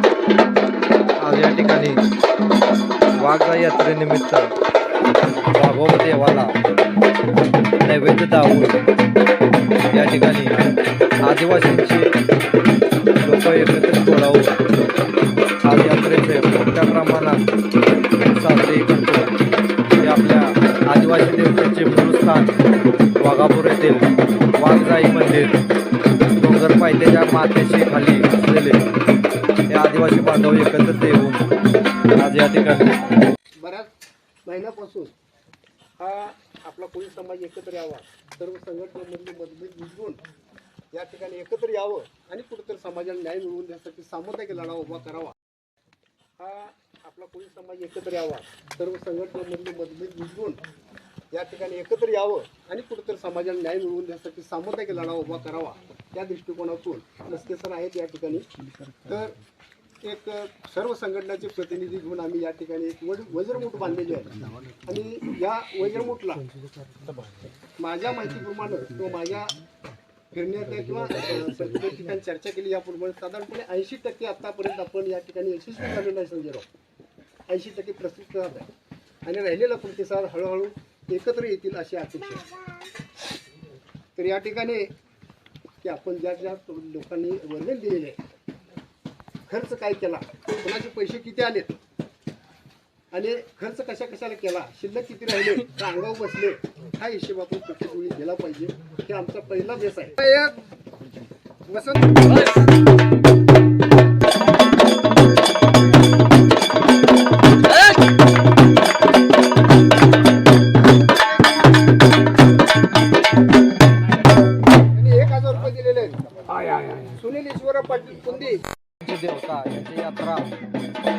आज या ठिकाणी वाघा यात्रेनिमित्त वाघोबा देवाला नैवेद्य दावून या ठिकाणी आदिवासींची लोक एकत्रित बोलावून आज यात्रेचे मोठ्या प्रमाणात वाघापूर येथील वाघजाई मंदिर. डोंगर पायथ्याच्या मातेशी खाली असलेले. हे आदिवासी बांधव एकत्रित येऊन आज या ठिकाणी बऱ्याच महिन्यापासून हा आपला कोळी समाज एकत्र यावा. सर्व संघटनेमधले मतभेद विसरून या ठिकाणी एकत्र यावं आणि कुठेतरी समाजाला न्याय मिळवून देण्यासाठी सामुदायिक लढा उभा करावा. हा आपला कोळी समाज एकत्र यावा. सर्व संघटनेमधले मतभेद विसरून या ठिकाणी एकत्र यावं आणि कुठेतरी समाजाला न्याय मिळवून देण्यासाठी सामुदायिक लढा उभा करावा या दृष्टिकोनातून नसके सर आहेत या ठिकाणी. तर एक सर्व संघटनाचे प्रतिनिधी घेऊन आम्ही या ठिकाणी एक वज वज्रमूठ बांधलेली आहे. आणि या वज्रमूठला माझ्या माहितीप्रमाणे किंवा माझ्या फिरण्यात किंवा ठिकाणी चर्चा केली याप्रमाणे साधारणपणे ऐंशी टक्के आत्तापर्यंत आपण या ठिकाणी यशस्वी झालेलो आहे संजय राव. ऐंशी टक्के प्रतिसाद आहे. आणि राहिलेला प्रतिसाद हळूहळू एकत्र येतील अशी अपेक्षा तर या ठिकाणी की आपण ज्या ज्या लोकांनी वर्णन दिलेले आहे खर्च काय केला कोणाचे पैसे किती आलेत आणि खर्च कशा कशाला केला शिल्लक किती राहिले का अंगावर बसले हा हिशेब आपण प्रत्येक वेळी दिला पाहिजे. हे आमचा पहिला बेस आहे. वसंत पाटील कुंदी. देवता यांची यात्रा.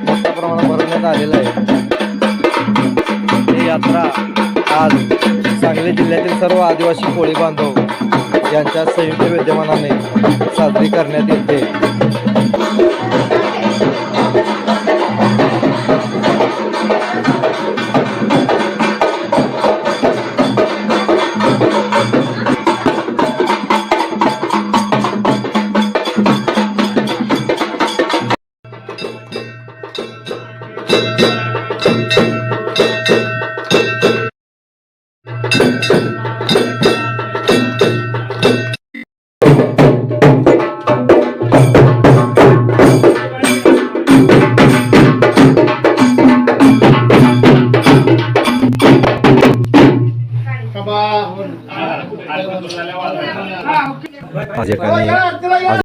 मोठ्या प्रमाणात भरवण्यात आलेलं आहे. ही यात्रा आज सांगली जिल्ह्यातील सर्व आदिवासी कोळी बांधव यांच्या संयुक्त विद्यमानाने साजरी करण्यात येते. आज या ठिकाणी आज